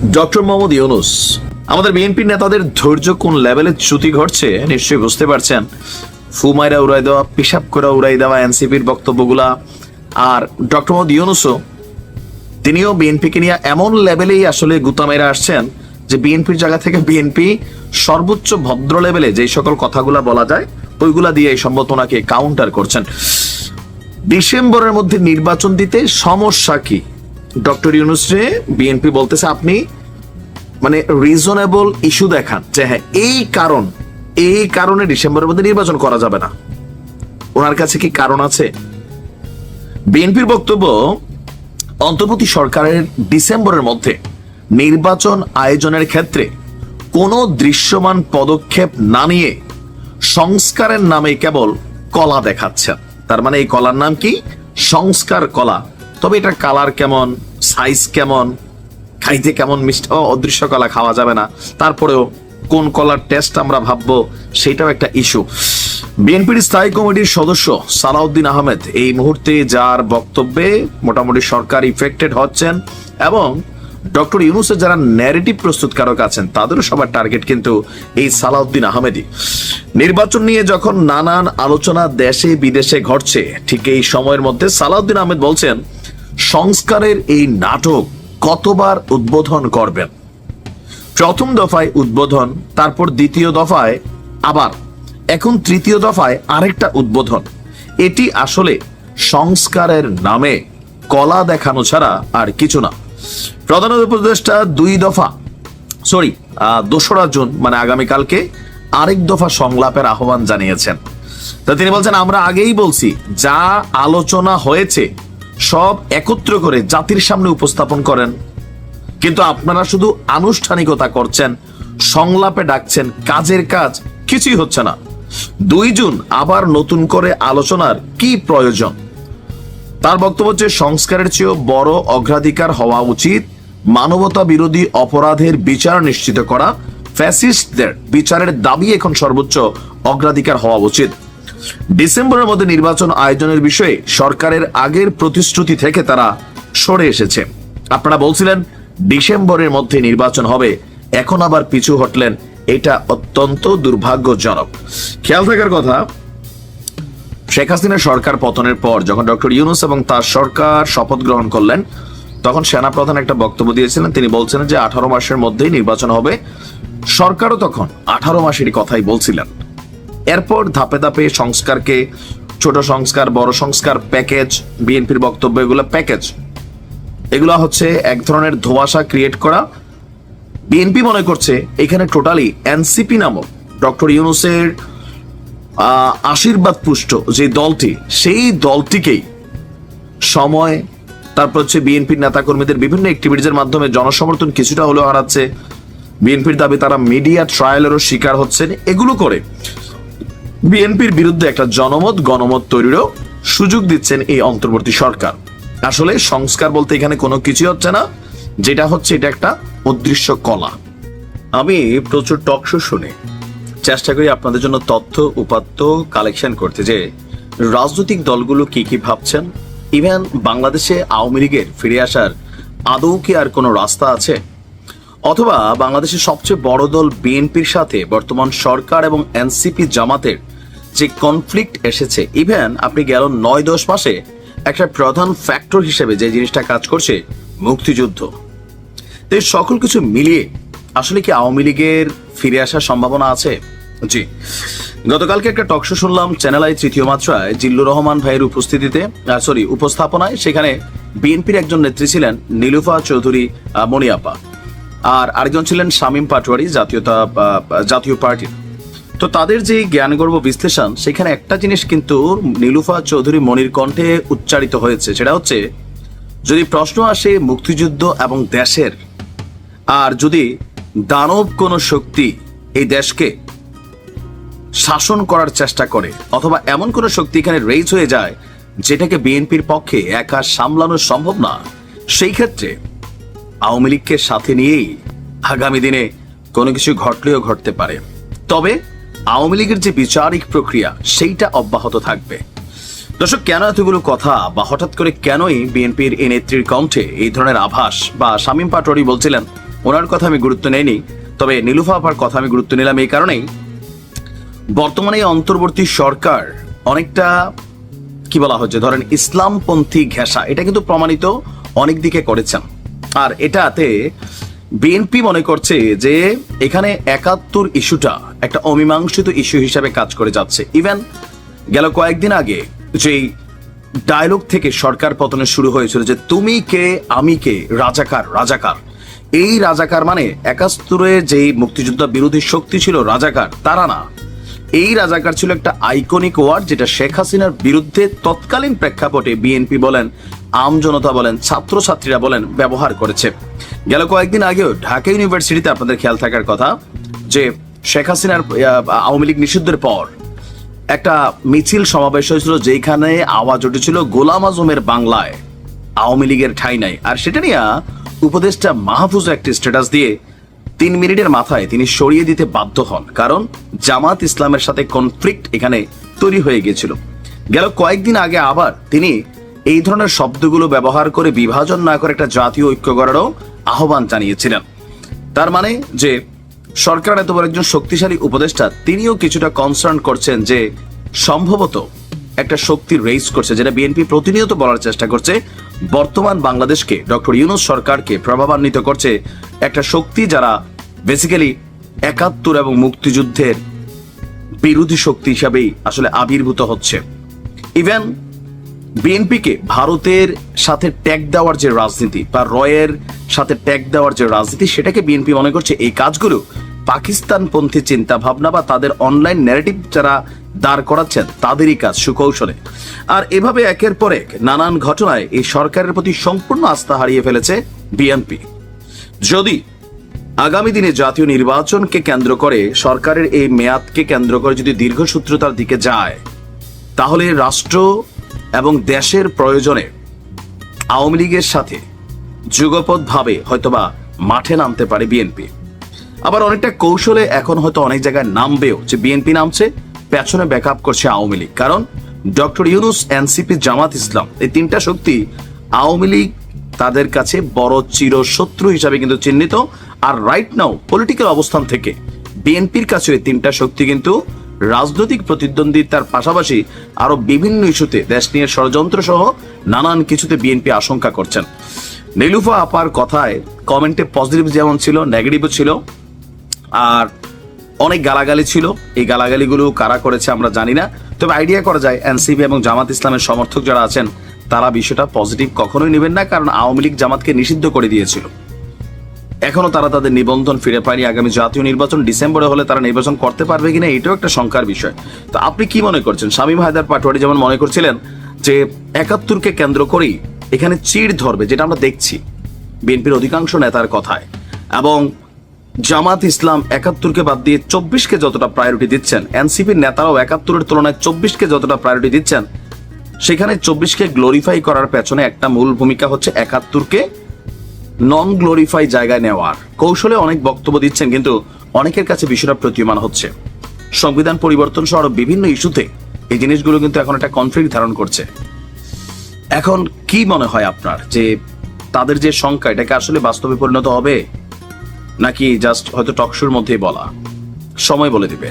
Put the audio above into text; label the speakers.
Speaker 1: Doctor Mohammad Yunus, আমাদের BNP নেতাদের ধৈর্য কোন লেভেলে চ্যুতি ঘটছে নিশ্চয়ই বুঝতে পারছেন। ফুমাইরা উড়াই দেওয়া পিসাব করে উড়াই দেওয়া এনসিপির বক্তব্যগুলা। আর ডক্টর মোহাম্মদ ইউনুসও, তিনিও বিএনপিকে নিয়ে এমন লেভেলেই আসলে গুতামেরা আসছেন যে বিএনপির জায়গা থেকে বিএনপি সর্বোচ্চ ভদ্র লেভেলে যে সকল কথাগুলা বলা যায়, ওইগুলা দিয়ে এই ওনাকে কাউন্টার করছেন। ডিসেম্বরের মধ্যে নির্বাচন দিতে সমস্যা কি? ডক্টর ইউনুস রে বিএনপি বলতেছে আপনি মানে রিজনেবল ইস্যু দেখান যে হ্যাঁ এই কারণ, এই কারণে ডিসেম্বরের মধ্যে নির্বাচন করা যাবে না। ওনার কাছে কি কারণ আছে? বিএনপির বক্তব্য, অন্তর্বর্তী সরকারের ডিসেম্বরের মধ্যে নির্বাচন আয়োজনের ক্ষেত্রে কোনো দৃশ্যমান পদক্ষেপ না নিয়ে সংস্কারের নামে কেবল কলা দেখাচ্ছেন। তার মানে এই কলার নাম কি? সংস্কার কলা। তবে এটা কালার কেমন সাইজ কেমন, খাইতে কেমন মিষ্টি অদৃশ্য কলা খাওয়া যাবে না। তারপরেও কোন কলার টেস্ট আমরা ভাববো, সেটাও একটা ইস্যু বিএনপির স্থায়ী কমিটির সদস্য সালাউদ্দিন আহমেদ এই মুহূর্তে যার বক্তব্যে মোটামুটি সরকার ইফেক্টেড হচ্ছেন এবং ডক্টর ইউনুসের যারা ন্যারেটিভ প্রস্তুতকারক আছেন, তাদেরও সবার টার্গেট কিন্তু এই সালাউদ্দিন আহমেদই। নির্বাচন নিয়ে যখন নানান আলোচনা দেশে বিদেশে ঘটছে, ঠিক এই সময়ের মধ্যে সালাউদ্দিন আহমেদ বলছেন, সংস্কারের এই নাটক কতবার উদ্বোধন করবেন? প্রথম দফায় উদ্বোধন, তারপর দ্বিতীয় দফায় আবার, এখন তৃতীয় দফায় আরেকটা উদ্বোধন। এটি আসলে সংস্কারের নামে কলা দেখানো ছাড়া আর কিছু না। প্রধান উপদেষ্টা দুই দফা সরি দোসরা জুন মানে আগামীকালকে আরেক দফা সংলাপের আহ্বান জানিয়েছেন। তা তিনি বলছেন, আমরা আগেই বলছি, যা আলোচনা হয়েছে, সব একত্র করে জাতির সামনে উপস্থাপন করেন। কিন্তু আপনারা শুধু আনুষ্ঠানিকতা করছেন, সংলাপে ডাকছেন, কাজের কাজ, কিছুই হচ্ছে না। দুই জুন আবার নতুন করে আলোচনার কি প্রয়োজন? তার বক্তব্য হচ্ছে, সংস্কারের চেয়েও বড় অগ্রাধিকার হওয়া উচিত। মানবতা বিরোধী অপরাধের বিচার নিশ্চিত করা। ফ্যাসিস্টদের বিচারের দাবি এখন সর্বোচ্চ অগ্রাধিকার হওয়া উচিত। ডিসেম্বরের মধ্যে নির্বাচন আয়োজনের বিষয়ে সরকারের আগের প্রতিশ্রুতি থেকে তারা সরে এসেছে। আপনারা বলছিলেন, ডিসেম্বরের মধ্যে নির্বাচন হবে। এখন আবার পিছু হটলেন। এটা অত্যন্ত দুর্ভাগ্যজনক। খেয়াল থাকার কথা শেখ হাসিনার সরকার পতনের পর যখন ডক্টর ইউনুস এবং তার সরকার শপথ গ্রহণ করলেন, তখন সেনাপ্রধান একটা বক্তব্য দিয়েছিলেন। তিনি বলছেন যে, আঠারো মাসের মধ্যেই নির্বাচন হবে। সরকারও তখন আঠারো মাসেরই কথাই বলছিলেন। এরপর ধাপে ধাপে সংস্কারকে, ছোট সংস্কার, বড় সংস্কার, প্যাকেজ, বিএনপির বক্তব্য এগুলো প্যাকেজ। এগুলো হচ্ছে এক ধরনের ধোঁয়াশা ক্রিয়েট করা। বিএনপি মনে করছে এখানে টোটালি এনসিপি নামক ডক্টর ইউনুসের আশীর্বাদ পুষ্ট যে দলটি, সেই দলটিকেই সময়, তারপর হচ্ছে বিএনপির নেতাকর্মীদের বিভিন্ন অ্যাক্টিভিটিজের মাধ্যমে জনসমর্থন কিছুটা হলেও হারাচ্ছে। বিএনপির দাবি, তারা মিডিয়া ট্রায়ালেরও শিকার হচ্ছেন। এগুলো করে বিএনপির বিরুদ্ধে একটা জনমত, গণমত তৈরিরও সুযোগ দিচ্ছেন এই অন্তর্বর্তী সরকার। আসলে সংস্কার বলতে এখানে কোনো কিছুই হচ্ছে না, যেটা হচ্ছে এটা একটা অদৃশ্য কলা। আমি প্রচুর টক শো শুনি। চেষ্টা করি আপনাদের জন্য তথ্য, উপাত্ত কালেকশন করতে যে রাজনৈতিক দলগুলো কি কি ভাবছেন। ইভেন বাংলাদেশে আওয়ামী লীগের ফিরে আসার আদৌ কি আর কোনো রাস্তা আছে? অথবা বাংলাদেশের সবচেয়ে বড় দল বিএনপির সাথে বর্তমান সরকার এবং এনসিপি জামাতের যে কনফ্লিক্ট এসেছে। ইভেন আপনি গেল নয় দশ মাসে একটা প্রধান ফ্যাক্টর হিসেবে যে জিনিসটা কাজ করছে, মুক্তিযুদ্ধ। তো সকল কিছু মিলিয়ে আসলে কি আওয়ামী লীগের ফিরে আসার সম্ভাবনা আছে? জি। গতকালকে একটা টকশো শুনলাম চ্যানেল আই তৃতীয় মাত্রায় জিল্লুর রহমান ভাইয়ের উপস্থিতিতে সরি উপস্থাপনায়। সেখানে বিএনপির একজন নেত্রী ছিলেন নীলুফা চৌধুরী আহ, মণিয়াপা আর আরেকজন ছিলেন শামীম পাটোয়ারি জাতীয়তা জাতীয় পার্টির তো তাদের যে জ্ঞানগর্ব বিশ্লেষণ সেখানে একটা জিনিস কিন্তু নীলুফা চৌধুরী মনির কণ্ঠে উচ্চারিত হয়েছে। সেটা হচ্ছে যদি প্রশ্ন আসে মুক্তিযুদ্ধ এবং দেশের আর যদি দানব কোনো শক্তি এই দেশকে শাসন করার চেষ্টা করে, অথবা এমন কোনো শক্তি এখানে রেজ হয়ে যায় যেটাকে বিএনপির পক্ষে একা সামলানো সম্ভব না। সেই ক্ষেত্রে আওয়ামী লীগকে সাথে নিয়েই আগামী দিনে কোনো কিছু ঘটলেও ঘটতে পারে। তবে আওয়ামী লীগের যে বিচারিক প্রক্রিয়া, সেইটা অব্যাহত থাকবে। দর্শক, কেন এতগুলো কথা বা হঠাৎ করে কেনই বিএনপির এই নেত্রীর কণ্ঠে এই ধরনের আভাস বা শামীম পাটোয়ারি বলছিলেন ওনার কথা আমি গুরুত্ব নেইনি, তবে নীলুফা আপার কথা আমি গুরুত্ব নিলাম এই কারণেই। বর্তমানে এই অন্তর্বর্তী সরকার অনেকটা, কি বলা হচ্ছে, ধরেন ইসলামপন্থী ঘেঁষা, এটা কিন্তু প্রমাণিত অনেক দিকে করেছেন। আর এটাতে বিএনপি মনে করছে যে এখানে একাত্তর ইস্যুটা একটা অমীমাংসিত ইস্যু হিসাবে কাজ করে যাচ্ছে। ইভেন গেল কয়েকদিন আগে যেই ডায়লগ থেকে সরকার পতনে শুরু হয়েছিল যে তুমি কে, আমি কে, রাজাকার রাজাকার এই রাজাকার মানে একাত্তরে যেই মুক্তিযুদ্ধ বিরোধী শক্তি ছিল রাজাকার, তারা না। এই রাজাকার ছিল একটা আইকনিক ওয়ার্ড যেটা শেখ হাসিনার বিরুদ্ধে তৎকালীন প্রেক্ষাপটে বিএনপি বলেন, আম জনতা বলেন, ছাত্রছাত্রীরা বলেন ব্যবহার করেছে। গেল কয়েকদিন আগেও ঢাকা ইউনিভার্সিটিতে আপনাদের খেয়াল থাকার কথা যে শেখ হাসিনার আওয়ামী লীগ নিষিদ্ধের পর একটা মিছিল সমাবেশ হয়েছিল যেখানে আওয়াজ উঠেছিল, গোলাম আজমের বাংলায় আওয়ামী লীগের ঠাই নাই। আর সেটা নিয়ে উপদেষ্টা মাহফুজ একটি স্ট্যাটাস দিয়ে তিন মিনিটের মাথায় তিনি সরিয়ে দিতে বাধ্য হন, কারণ জামাত ইসলামের সাথে কনফ্লিক্ট এখানে তৈরি হয়ে গিয়েছিল। গেল কয়েকদিন আগে আবার তিনি এই ধরনের শব্দগুলো ব্যবহার করে বিভাজন না করে একটা জাতীয় ঐক্য করারও আহ্বান জানিয়েছিলেন। তার মানে যে, সরকার এত বড় একজন শক্তিশালী উপদেষ্টা, তিনিও কিছুটা কনসার্ন করছেন যে, সম্ভবত একটা শক্তি রেইজ করছে, যেটা বিএনপি প্রতিনিয়ত বলার চেষ্টা করছে বর্তমান বাংলাদেশকে ডক্টর ইউনুস সরকারকে প্রভাবান্বিত করছে একটা শক্তি যারা বেসিক্যালি একাত্তর এবং মুক্তিযুদ্ধের বিরোধী শক্তি হিসাবেই আসলে আবির্ভূত হচ্ছে। ইভেন বিএনপিকে ভারতের সাথে ট্যাগ দেওয়ার যে রাজনীতি বা রয়ের সাথে ট্যাগ দেওয়ার যে রাজনীতি, সেটাকে বিএনপি মনে করছে এই কাজগুলো পাকিস্তানপন্থী চিন্তা ভাবনা বা তাদের অনলাইন ন্যারেটিভ যারা দাঁড় করাচ্ছেন, তাদেরই কাজ, সুকৌশলে। আর এভাবে একের পর এক নানান ঘটনায় এই সরকারের প্রতি সম্পূর্ণ আস্থা হারিয়ে ফেলেছে বিএনপি। যদি আগামী দিনে জাতীয় নির্বাচনকে কেন্দ্র করে, সরকারের এই মেয়াদকে কেন্দ্র করে যদি দীর্ঘসূত্রতার দিকে যায়, তাহলে রাষ্ট্র এবং দেশের প্রয়োজনে আওয়ামী লীগের সাথে যুগপৎ ভাবে হয়তোবা মাঠে নামতে পারে বিএনপি। আবার অনেকটা কৌশলে এখন হয়তো অনেক জায়গায় নামবেও যে বিএনপি নামছে, পেছনে ব্যাকআপ করছে আওয়ামী লীগ। কারণ ডক্টর ইউনুস এনসিপি জামাত ইসলাম, এই তিনটা শক্তি আওয়ামী লীগ তাদের কাছে বড় চির শত্রু হিসাবে কিন্তু চিহ্নিত। আর রাইট নাও পলিটিক্যাল অবস্থান থেকে বিএনপির কাছে এই তিনটা শক্তি কিন্তু রাজনৈতিক প্রতিদ্বন্দ্বিতার পাশাপাশি আরও বিভিন্ন ইস্যুতে দেশ নিয়ে ষড়যন্ত্র সহ নানান কিছুতে বিএনপি আশঙ্কা করছেন। নীলুফা আপার কথায় কমেন্টে পজিটিভ যেমন ছিল নেগেটিভও ছিল। আর অনেক গালাগালি ছিল। এই গালাগালিগুলো কারা করেছে আমরা জানি না। তবে আইডিয়া করা যায়, এনসিপি এবং জামাত ইসলামের সমর্থক যারা আছেন, তারা বিষয়টা পজিটিভ কখনোই নেবেন না, কারণ আওয়ামী লীগ জামাতকে নিষিদ্ধ করে দিয়েছিল। এখনও তারা তাদের নিবন্ধন ফিরে পায়নি। আগামী জাতীয় নির্বাচন ডিসেম্বরে হলে তারা নির্বাচন করতে পারবে কিনা, এটাও একটা শঙ্কার বিষয়। তো আপনি কি মনে করছেন? শামীম হায়দার পাটোয়ারি যেমন মনে করছিলেন যে একাত্তরকে কেন্দ্র করেই এখানে চিড় ধরবে, যেটা আমরা দেখছি। বিএনপির অধিকাংশ নেতার কথায়। এবং জামাত ইসলাম একাত্তরকে বাদ দিয়ে চব্বিশকে যতটা প্রায়োরিটি দিচ্ছেন এনসিপির নেতারাও একাত্তরের তুলনায় চব্বিশকে যতটা প্রায়োরিটি দিচ্ছেন, সেখানে চব্বিশকে গ্লোরিফাই করার পেছনে একটা মূল ভূমিকা হচ্ছে একাত্তরকে নন গ্লোরিফাই জায়গায় নেওয়ার। কৌশলে অনেক বক্তব্য দিচ্ছেন, কিন্তু অনেকের কাছে বিষয়টা প্রতীয়মান হচ্ছে। সংবিধান পরিবর্তন সহ আরও বিভিন্ন ইস্যুতে এই জিনিসগুলো কিন্তু এখন একটা কনফ্লিক্ট ধারণ করছে। এখন কি মনে হয় আপনার যে তাদের যে সংখ্যা, এটাকে আসলে বাস্তবে পরিণত হবে? নাকি জাস্ট হয়তো টকশোর মধ্যেই বলা? সময় বলে দিবে।